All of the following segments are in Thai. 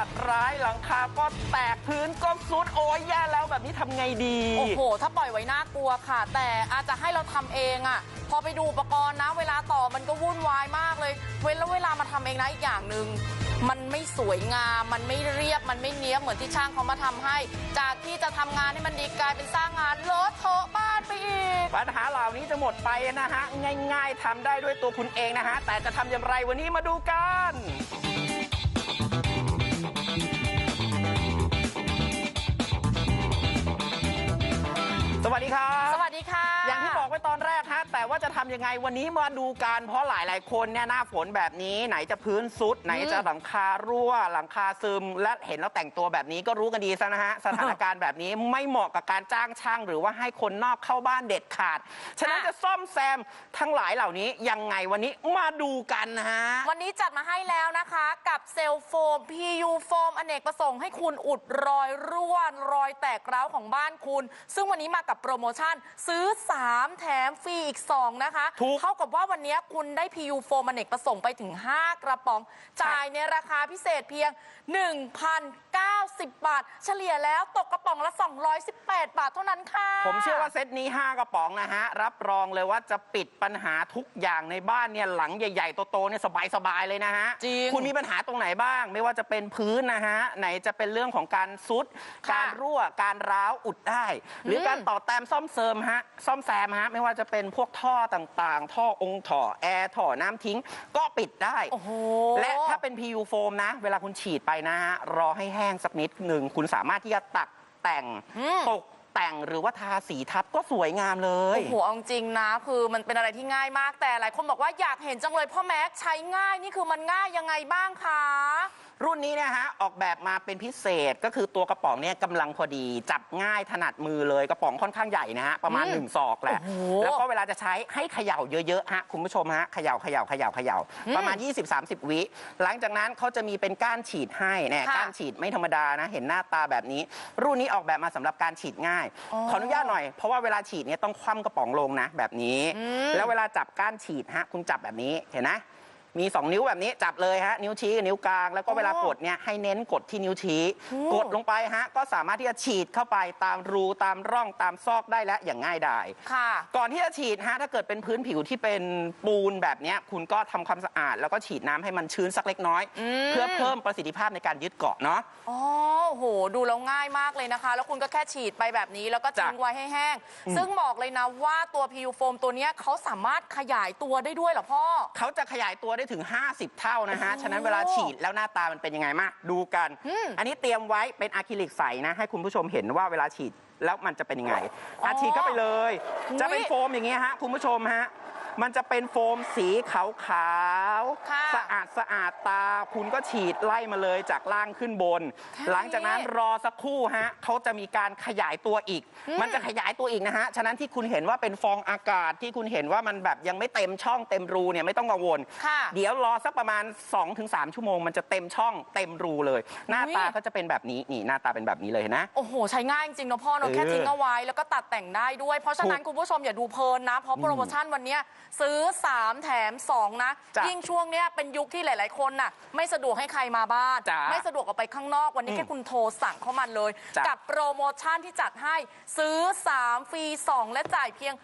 สัตว์ร้ายหลังคาก็แตกพื้นก็ซุดโอ้ยแย่แล้วแบบนี้ทำไงดี โอ้โห ถ้าปล่อยไว้น่ากลัวค่ะ แต่อาจจะให้เราทำเองอะ่ะ พอไปดูอุปกรณ์นะ เวลาต่อมันก็วุ่นวายมากเลย เว้นแล้วเวลามาทำเองนะอีกอย่างหนึ่ง มันไม่สวยงาม มันไม่เรียบ มันไม่เนี้ยบเหมือนที่ช่างเขามาทำให้ จากที่จะทำงานให้มันดีกลายเป็นสร้างงานเลอะเทอะบ้านไปอีก ปัญหาเหล่านี้จะหมดไปนะฮะ ง่าย ๆทำได้ด้วยตัวคุณเองนะฮะ แต่จะทำอย่างไรวันนี้มาดูกัน วัสดีครับ ทำยังไงวันนี้มาดูกันเพราะหลายๆคนเนี่ยหน้าฝนแบบนี้ไหนจะพื้นซุด ไหนจะหลังคารั่ว หลังคาซึม และเห็นแล้วแต่งตัวแบบนี้ก็รู้กันดีซะนะฮะสถานการณ์แบบนี้ไม่เหมาะกับการจ้างช่าง หรือว่าให้คนนอกเข้าบ้านเด็ดขาด ฉะนั้นค่ะจะซ่อมแซมทั้งหลายเหล่านี้ยังไงวันนี้มาดูกันนะฮะวันนี้จัดมาให้แล้วนะคะกับเซลโฟม PU โฟมอเนกประสงค์ให้คุณอุดรอยรั่วรอยแตกร้าวของบ้านคุณ ซึ่งวันนี้มากับโปรโมชั่นซื้อ 3 แถมฟรีอีก 2นะคะถูก เท่ากับว่าวันนี้คุณได้ PU โฟมอเนกประสงค์ไปถึง 5 กระป๋อง จ่ายในราคาพิเศษเพียง 1,090 บาท เฉลี่ยแล้วตกกระป๋องละ 218 บาทเท่านั้นค่ะ ผมเชื่อว่าเซตนี้ 5 กระป๋องนะฮะ รับรองเลยว่าจะปิดปัญหาทุกอย่างในบ้านเนี่ยหลังใหญ่ๆ โตๆเนี่ยสบายๆ เลยนะฮะจริงคุณมีปัญหาตรงไหนบ้าง ไม่ว่าจะเป็นพื้นนะฮะ ไหนจะเป็นเรื่องของการซุด ค่ะการรั่วการร้าวอุดได้ หรืออม การต่อแต้มซ่อมเสริมฮะซ่อมแซมฮะไม่ว่าจะเป็นพวกท่อต่างๆ ท่อองค์ท่อแอร์ท่อน้ำทิ้ง ก็ปิดได้ โอ้โห และถ้าเป็น PU โฟมนะ เวลาคุณฉีดไปนะฮะ รอให้แห้งสักนิดหนึ่ง คุณสามารถที่จะตักแต่ง อืม ตกแต่งหรือว่าทาสีทับก็สวยงามเลย โอ้โหเอาจริงนะ คือมันเป็นอะไรที่ง่ายมากแต่หลายคนบอกว่าอยากเห็นจังเลยพ่อแม็กซ์ใช้ง่ายนี่คือมันง่ายยังไงบ้างคะ รุ่นนี้เนะฮะออกแบบมาเป็นพิเศษก็คือตัวกระป๋องเนี่ยกำลังพอดี จับง่ายถนัดมือเลยกระป๋องค่อนข้างใหญ่นะฮะประมาณอืม1ศอกแหละโอ้โหแล้วก็เวลาจะใช้ให้เขย่าเยอะๆฮะคุณผู้ชมฮะเขย่าเขย่าเขย่าเขย่าอืมประมาณ 20-30 วิหลังจากนั้นเขาจะมีเป็นก้านฉีดให้เนี่ยค่ะก้านฉีดไม่ธรรมดานะเห็นหน้าตาแบบนี้ รุ่นนี้ออกแบบมาสำหรับการฉีดง่าย อ๋อขออนุญาตหน่อยเพราะว่าเวลาฉีดเนี่ยต้องคว่ำกระป๋องลงนะแบบนี้ อืม แล้วเวลาจับก้านฉีดฮะคุณจับแบบนี้เห็นนะ มี 2 นิ้วแบบนี้จับเลยฮะนิ้วชี้กับนิ้วกลางแล้วก็เวลากดเนี่ยให้เน้นกดที่นิ้วชี้โอ้กดลงไปฮะก็สามารถที่จะฉีดเข้าไปตามรูตามร่องตามซอกได้และอย่างง่ายดายค่ะ ก่อนที่จะฉีดฮะถ้าเกิดเป็นพื้นผิวที่เป็นปูนแบบเนี้ยคุณก็ทำความสะอาด แล้วก็ฉีดน้ำให้มันชื้นสักเล็กน้อย อืม เพื่อเพิ่มประสิทธิภาพในการยึดเกาะเนาะ อ๋อโห ดูแล้วง่ายมากเลยนะคะ แล้วคุณก็แค่ฉีดไปแบบนี้ แล้วก็ทิ้งจ้ะไว้ให้แห้ง ซึ่งบอกเลยนะว่าตัว PU โฟมตัวเนี้ยเขาสามารถขยายตัวได้ด้วยเหรอพ่อ เขาจะขยายตัวได้ถึง 50 เท่านะฮะโอ้ฉะนั้นเวลาฉีดแล้วหน้าตามันเป็นยังไงมาดูกันอืมอันนี้เตรียมไว้เป็นอะคริลิกใสนะ ให้คุณผู้ชมเห็นว่าเวลาฉีดแล้วมันจะเป็นยังไงอ๋ออาฉีดเข้าไปเลยอุ๊ยจะเป็นโฟมอย่างเงี้ยฮะคุณผู้ชมฮะ มันจะเป็นโฟมสีขาวขาวๆค่ะสะอาดสะอาดตา คุณก็ฉีดไล่มาเลยจากล่างขึ้นบนแค่หลังจากนั้นรอสักครู่ฮะเขาจะมีการขยายตัวอีก อืม มันจะขยายตัวอีกนะฮะ ฉะนั้นที่คุณเห็นว่าเป็นฟองอากาศที่คุณเห็นว่ามันแบบยังไม่เต็มช่องเต็มรูเนี่ยไม่ต้องกังวล ค่ะ เดี๋ยวรอสักประมาณ 2-3 ชั่วโมง มันจะเต็มช่องเต็มรูเลย หน้าตาอุ๊ยก็จะเป็นแบบนี้นี่หน้าตาเป็นแบบนี้เลยเห็นไหมโอ้โห ใช้ง่ายจริงๆเนอะพ่อเนอะเออแค่ทิ้งเอาไว้แล้วก็ตัดแต่งได้ด้วย เพราะฉะนั้นถูกคุณผู้ชมอย่าดูเพลินนะ เพราะโปรโมชั่นวันเนี้ยซื้อ 3 แถม 2 นะ จ้ะยิ่งช่วงเนี้ยเป็นยุคที่หลาย ๆ คนน่ะ ไม่สะดวกให้ใครมาบ้าน จ้ะไม่สะดวกออกไปข้างนอกวันนี้อืมแค่คุณโทรสั่งเข้ามาเลย จ้ะ กับโปรโมชั่นที่จัดให้ซื้อ 3 ฟรี 2 และจ่ายเพียง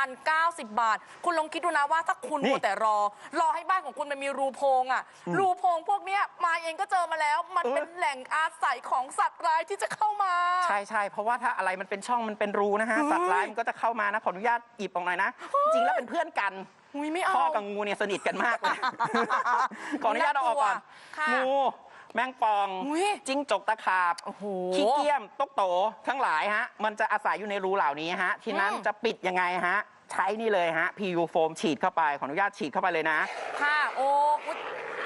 1,090 บาท คุณลองคิดดูนะว่าถ้าคุณนี่ มัวแต่รอ รอให้บ้านของคุณมันมีรูโพรงอะรูโพรงพวกเนี้ยมาเองก็เจอมาแล้ว มันเป็นแหล่งอาศัยของสัตว์ร้ายที่จะเข้ามา ใช่ใช่เพราะว่าถ้าอะไรมันเป็นช่องมันเป็นรูนะฮะเฮ้ยสัตว์ร้ายมันก็จะเข้ามานะขออนุญาตหยิบออกหน่อยนะ จริงแล้วเป็นเพื่อนกันอุ้ยไม่เอา พ่อกับงูเนี่ยสนิทกันมากเลย ขออนุญาตเอาออกก่อน ค่ะงูแมงปองอุ๊ยจิ้งจกตะขาบโอ้โหขี้เกียมตกโตทั้งหลายฮะ มันจะอาศัยอยู่ในรูเหล่านี้ฮะ ทีนั้นอืม จะปิดยังไงฮะ ใช้นี่เลยฮะ PU โฟมฉีดเข้าไป ขออนุญาตฉีดเข้าไปเลยนะ ค่ะ โอ้อุ๊ย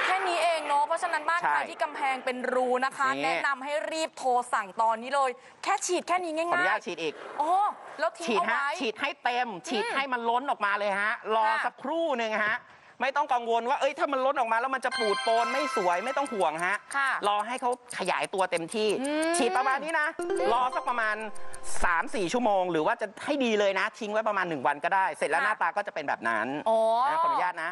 แค่นี้เอง เนาะเพราะฉะนั้นบ้านใช่ใครที่กำแพงเป็นรูนะคะ นี่ แนะนำให้รีบโทรสั่งตอนนี้เลย แค่ฉีดแค่นี้ขออนุง่าญายตฉีดอีก ๆโอ้แล้วทิ้งฉีดเอาฮะไว้ ฉีดให้เต็ม ฉีดให้มันล้นออกมาเลยฮะ รอค่ะ สักครู่หนึ่งฮะ ไม่ต้องกังวลว่าเอ้ยถ้ามันล้นออกมาแล้วมันจะปูดโปนไม่สวยไม่ต้องห่วงฮะ ค่ะ รอให้เขาขยายตัวเต็มที่ อืมฉีดประมาณนี้นะ รอสักประมาณ 3-4 ชั่วโมง หรือว่าจะให้ดีเลยนะ ทิ้งไว้ประมาณ 1 วันก็ได้ เสร็จแล้วหน้าตาก็จะเป็นแบบนั้นอ๋อ นะขออนุญาตนะ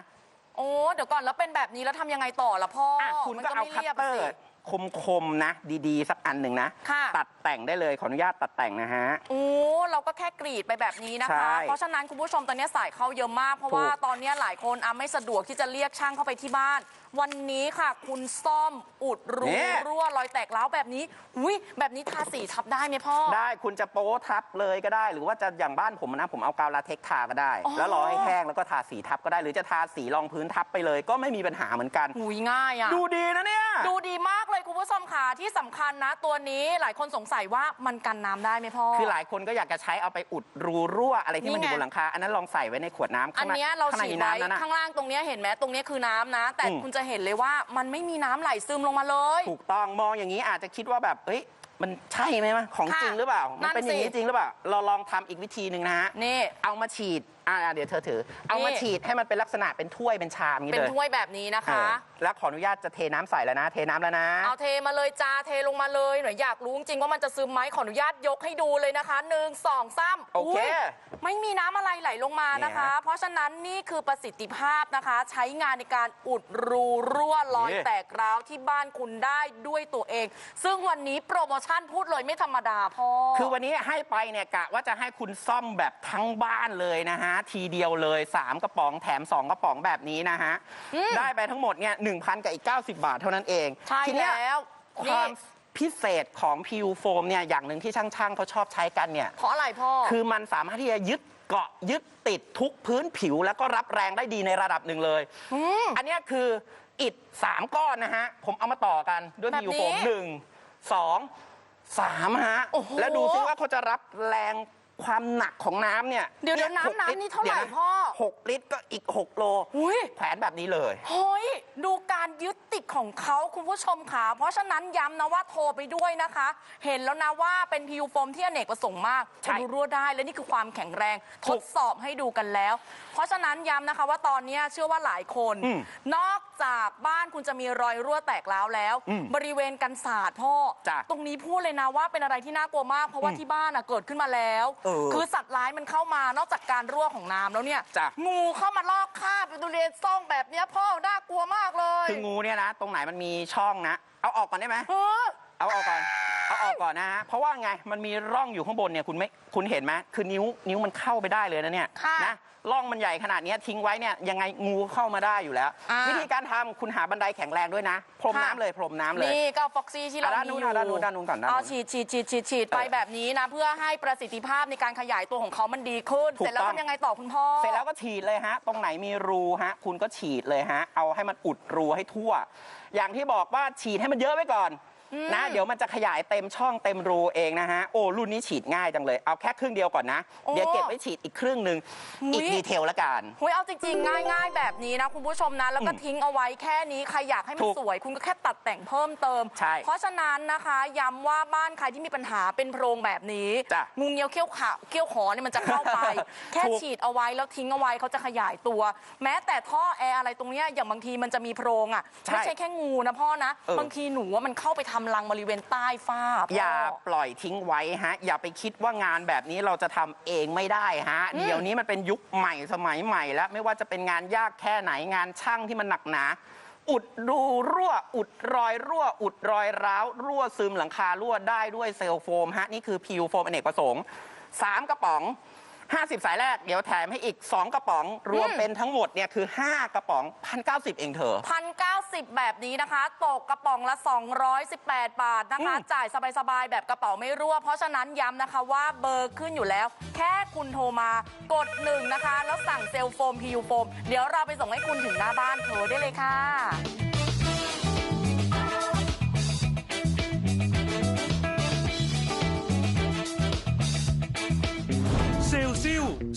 โอ้เดี๋ยวก่อนแล้วเป็นแบบนี้แล้วทำยังไงต่อล่ะพ่ออะคุณมันก็เอาไม่คัตรียบเตออะร์สิคมๆนะ ดีๆ สักอันหนึ่งนะ ค่ะ ตัดแต่งได้เลยขออนุญาตตัดแต่งนะฮะ โอ้เราก็แค่กรีดไปแบบนี้นะใช่คะเพราะฉะนั้นคุณผู้ชมตอนนี้สายเข้าเยอะมาก เพราะว่าถูกตอนนี้หลายคนอะไม่สะดวกที่จะเรียกช่างเข้าไปที่บ้านวันนี้ค่ะคุณซ่อมอุดรูเนี่ย รั่วรอยแตกร้าวแบบนี้อุ้ยแบบนี้ทาสีทับได้ไหมพ่อ ได้คุณจะโป๊ทับเลยก็ได้ หรือว่าจะอย่างบ้านผมนะผมเอากาวลาเทคทาก็ได้ อ๋อ แล้วรอให้แห้งแล้วก็ทาสีทับก็ได้ หรือจะทาสีรองพื้นทับไปเลย ก็ไม่มีปัญหาเหมือนกัน หุยง่ายอะ ดูดีนะเนี่ย ดูดีมากเลยคุณผู้ชมค่ะที่สำคัญนะ ตัวนี้หลายคนสงสัยว่ามันกันน้ำได้ไหมพ่อ คือหลายคนก็อยากจะใช้เอาไปอุดรูรั่วอะไรที่มันอนี่ยู่ไง บนหลังคา อันนั้นลองใส่ไว้ในขวดน้ำอัข้านงในเนี้ยเราข้างในฉีดมีไว้น้ำนั่นนะ ข้างล่างตรงเนี้ยเห็นไหมตรงเนี้ยคือน้ำนะ แต่อืม คุณจะเห็นเลยว่ามันไม่มีน้ำไหลซึมลงมาเลย ถูกต้องมองอย่างนี้อาจจะคิดว่าแบบเอ้ยมันใช่ไหมวะของค่ะจริงหรือเปล่า มันเป็นนั่อนย่างสินี้จริงหรือเปล่า เราลองทำอีกวิธีหนึ่งนะฮะนี่ เอามาฉีด อ่าเดี๋ยวเธอถือ เอามานี่ฉีดให้มันเป็นลักษณะเป็นถ้วยเป็นชามอย่างนี้เป็นเลยถ้วยแบบนี้นะเอคะอแล้วขออนุญาตจะเทน้ำใส่แล้วนะ เทน้ำแล้วนะ เอาเทมาเลยจ้าเทลงมาเลยหน่อยอยากรู้จริงๆว่ามันจะซึมไหมขออนุญาตยกให้ดูเลยนะคะหนึ่งสองสามโอเคยไม่มีน้ำอะไรไหลลงมานะคะเนี่ยฮะเพราะฉะนั้นนี่คือประสิทธิภาพนะคะ ใช้งานในการอุดรูรั่วรอยนี่แตกร้าวที่บ้านคุณได้ด้วยตัวเอง ซึ่งวันนี้โปรโมชั่นพูดเลยไม่ธรรมดาพ่อคือวันนี้ให้ไปเนี่ยกะว่าจะให้คุณซ่อมแบบทั้งบ้านเลยนะฮะทีเดียวเลย 3 กระป๋องแถม 2 กระป๋องแบบนี้นะฮะ อืมได้ไปทั้งหมดเนี่ยหนึ่งพันกับอีก 90 บาทเท่านั้นเองใช่ทีเนี้ยแล้วคนี่วามพิเศษของพิวโฟมเนี่ยอย่างหนึ่งที่ช่างๆเขาชอบใช้กันเนี่ย เพราะอะไรพ่อ คือมันสามารถที่จะยึดเกาะยึดติดทุกพื้นผิว แล้วก็รับแรงได้ดีในระดับหนึ่งเลยมอันเนี้ยคืออิฐสามก้อนนะฮะ ผมเอามาต่อกันด้วยแบบพิวนี้โฟมหนึ่งสองสามฮะ โอ้โห แล้วดูซิว่าเขาจะรับแรง ความหนักของน้ำเนี่ยเดี๋ยวเดี๋ยวหกน้ำลิตรน้ำนี่เท่าไหร่ดี๋ยวะพ่อ หกลิตรก็อีก6โลอุ้ยแผนแบบนี้เลย เฮ้ย ดูการยึดติดของเขาคุณผู้ชมค่ะ เพราะฉะนั้นย้ำนะว่าโทรไปด้วยนะคะ เห็นแล้วนะว่าเป็นพิวโฟมที่อเนกประสงค์มากใช่ทะลุรั่วได้และนี่คือความแข็งแรงถูทกดสอบให้ดูกันแล้ว เพราะฉะนั้นย้ำนะคะว่าตอนนี้เชื่อว่าหลายคน อืมนอกจากบ้านคุณจะมีรอยรั่วแตกร้าวแล้ว อืมบริเวณกันศาสตร์พ่อ จ้ะตรงนี้พูดเลยนะว่าเป็นอะไรที่น่ากลัวมาก เพราะว่าอืมที่บ้านอะเกิดขึ้นมาแล้ว เออคือสัตว์ร้ายมันเข้ามานอกจากการรั่วของน้ำแล้วเนี่ย จ้ะ งูเข้ามาลอกคราบอยู่บริเวณซ่องแบบเนี้ยพ่อน่ากลัวมากเลยคืองูเนี่ยนะ ตรงไหนมันมีช่องนะ เอาออกก่อนได้ไหมเออเอาออกก่อนเอาออกก่อนนะฮะ เพราะว่าไง มันมีร่องอยู่ข้างบนเนี่ยคุณไม่ คุณเห็นไหมคือนิ้วนิ้วมันเข้าไปได้เลยนะเนี่ยค่ะนะ ร่องมันใหญ่ขนาดเนี้ยทิ้งไว้เนี่ยยังไงงูเข้ามาได้อยู่แล้ว อ่าวิธีการทำคุณหาบันไดแข็งแรงด้วยนะ พรมค่ะ น้ำเลยพรมน้ำเลยนี่ก็ฟ็อกซี่ที่เราอะด้านมีนู้อนยู่อะด้านนู้นด้านนู้นก่อนด้านนู้นเอาฉีดฉีดฉีดฉีดฉีดไปเออแบบนี้นะ เพื่อให้ประสิทธิภาพในการขยายตัวของเขามันดีขึ้น ถูกเสร็จแล้วต้องทำยังไงต่อคุณพ่อ เสร็จแล้วก็ฉีดเลยฮะ ตรงไหนมีรูฮะ คุณก็ฉีดเลยฮะ เอาให้มันอุดรูให้ทั่ว อย่างที่บอกว่าฉีดให้มันเยอะไว้ก่อนอืม นะ เดี๋ยวมันจะขยายเต็มช่องเต็มรูเองนะฮะ โอ้รุ่นนี้ฉีดง่ายจังเลย เอาแค่ครึ่งเดียวก่อนนะเดี๋ยวเก็บไว้ฉีดอีกครึ่งหนึ่งอุ๊ยอีกดีเทลละกัน หุยเอาจริงๆ ง่ายๆ แบบนี้นะ คุณผู้ชมนะ แล้วก็อืมทิ้งเอาไว้แค่นี้ ใครอยากให้มันถูกสวย คุณก็แค่ตัดแต่งเพิ่มเติม ใช่เพราะฉะนั้นนะคะย้ำว่าบ้านใครที่มีปัญหาเป็นโพรงแบบนี้จ้ะงูเงี้ยวเขี้ยวขาเขี้ยวขอเนี่ยมันจะเข้าไป แค่ถูกฉีดเอาไว้แล้วทิ้งเอาไว้เขาจะขยายตัว แม้แต่ท่อแอร์อะไรตรงเนี้ยอย่างบางทีมันจะมีโพรงอะใช่ไม่ใช่แค่งูนะพ่อนะ เออ บางทีหนูว่ามันเข้าไปทำรังบริเวณใต้ฝ้าพ่อย่าปล่อยทิ้งไว้ฮะ อย่าไปคิดว่างานแบบนี้เราจะทำเองไม่ได้ฮะอืมเดี๋ยวนี้มันเป็นยุคใหม่สมัยใหม่แล้ว ไม่ว่าจะเป็นงานยากแค่ไหนงานช่างที่มันหนักหนาอุดรูรั่ว อุดรอยรั่ว อุดรอยร้าว รั่วซึมหลังคารั่วได้ด้วยเซลโฟมฮะ นี่คือพิวโฟมอเนกประสงค์ 3 กระป๋อง 50 สายแรก เดี๋ยวแถมให้อีก 2 กระป๋อง รวมอืมเป็นทั้งหมดเนี่ยคือ 5 กระป๋อง 1,090 เองเธอพันเก้าสิบแบบนี้นะคะ ตกกระป๋องละ 218 บาทนะคะ อืม จ่ายสบายๆ แบบกระเป๋าไม่รั่ว เพราะฉะนั้นย้ำนะคะว่าเบอร์ขึ้นอยู่แล้ว แค่คุณโทรมากดหนึ่งนะคะ แล้วสั่งเซลโฟมพิวโฟม เดี๋ยวเราไปส่งให้คุณถึงหน้าบ้านโทรได้เลยค่ะ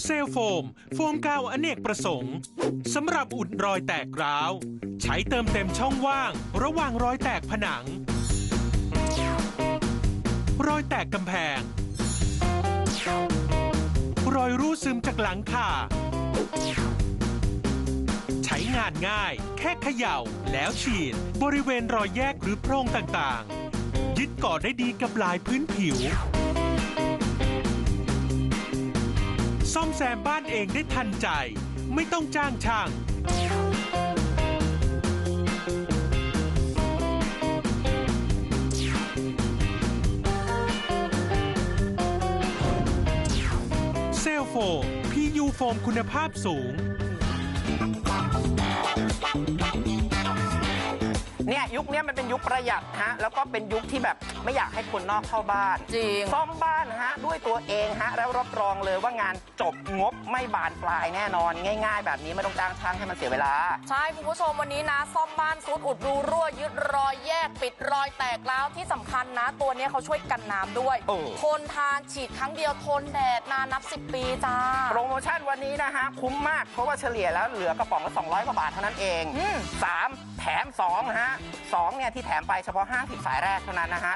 เซลโฟม โฟมกาวอเนกประสงค์สำหรับอุดรอยแตกร้าว ใช้เติมเต็มช่องว่าง ระหว่างรอยแตกผนัง รอยแตกกำแพง รอยรูซึมจากหลังคาใช้งานง่าย แค่เขย่า แล้วฉีด บริเวณรอยแยกหรือโพรงต่างๆ ยึดเกาะได้ดีกับหลายพื้นผิว ซ่อมแซมบ้านเองได้ทันใจ ไม่ต้องจ้างช่าง เซลโฟพียูโฟมคุณภาพสูง เนี่ยยุคเนี้ยมันเป็นยุคประหยัดฮะแล้วก็เป็นยุคที่แบบไม่อยากให้คนนอกเข้าบ้านจริง ซ่อมบ้านฮะด้วยตัวเองฮะแล้วรับรองเลยว่างานจบงบไม่บานปลายแน่นอน ง่าย ๆ แบบนี้ไม่ต้องจ้างช่างให้มันเสียเวลา ใช่คุณผู้ชมวันนี้นะ ซ่อมบ้านซุดอุดรูรั่วยึดรอยแยกปิดรอยแตกแล้วที่สำคัญนะ ตัวเนี้ยเขาช่วยกันน้ำด้วยโอ้ทนทานฉีดครั้งเดียวทนแดดนานนับ 10 ปีจ้า โปรโมชั่นวันนี้นะฮะคุ้มมากเพราะว่าเฉลี่ยแล้วเหลือกระป๋องละ200กว่าบาทเท่านั้นเองอืม3แถม2ฮะ2เนี่ยที่แถมไปเฉพาะ 50 สายแรกเท่านั้นนะฮะ